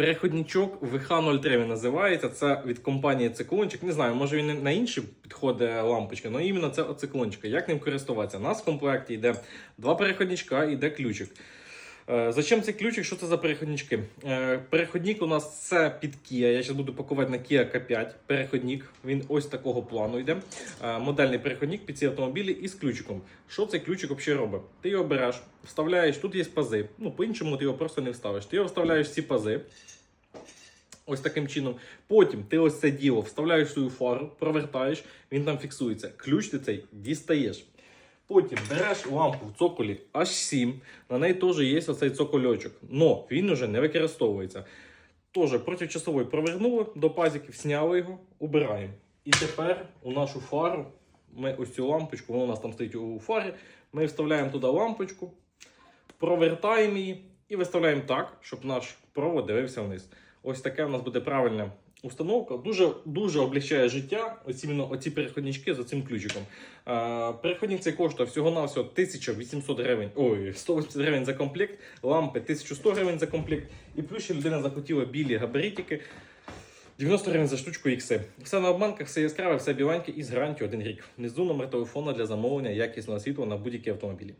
Переходничок VH03 він називається. Це від компанії Циклончик. Не знаю, може він на інші підходить лампочка, але іменно це циклончика. Як ним користуватися? У нас в комплекті йде два переходничка йде ключик. Е, Зачем цей ключик? Що це за переходнички? Е, Переходник у нас це під Kia. Я зараз буду пакувати на Kia K5. Переходник. Він ось такого плану йде. Е, Модельний переходник під ці автомобілі із ключиком. Що цей ключик взагалі робить? Ти його береш, вставляєш, тут є пази. Ну, по-іншому ти його просто не вставиш. Ти його вставляєш в ці пази. Ось таким чином. Потім ти ось це діло вставляєш свою фару, провертаєш, він там фіксується. Ключ ти цей дістаєш. Потім береш лампу в цоколі H7, на неї теж є оцей цокольочок. Но він уже не використовується. Теж протичасовий провернули до пазиків, зняли його, убираємо. І тепер у нашу фару ми ось цю лампочку, вона у нас там стоїть у фарі, ми вставляємо туди лампочку, провертаємо її і виставляємо так, щоб наш провод дивився вниз. Ось таке у нас буде правильна установка. Дуже дуже облегчає життя. Ось оці переходнички за цим ключиком. Е, переходник цей коштує всього-навсього 1800 гривень. Ой, 180 гривень за комплект, лампи 1100 гривень за комплект. І плюс ще людина захотіла білі габаритики. 90 гривень за штучку ікси. Все на обманках, все яскраве, все біленьке і з гарантією один рік. Внизу номер телефону для замовлення якісного світла на будь-які автомобілі.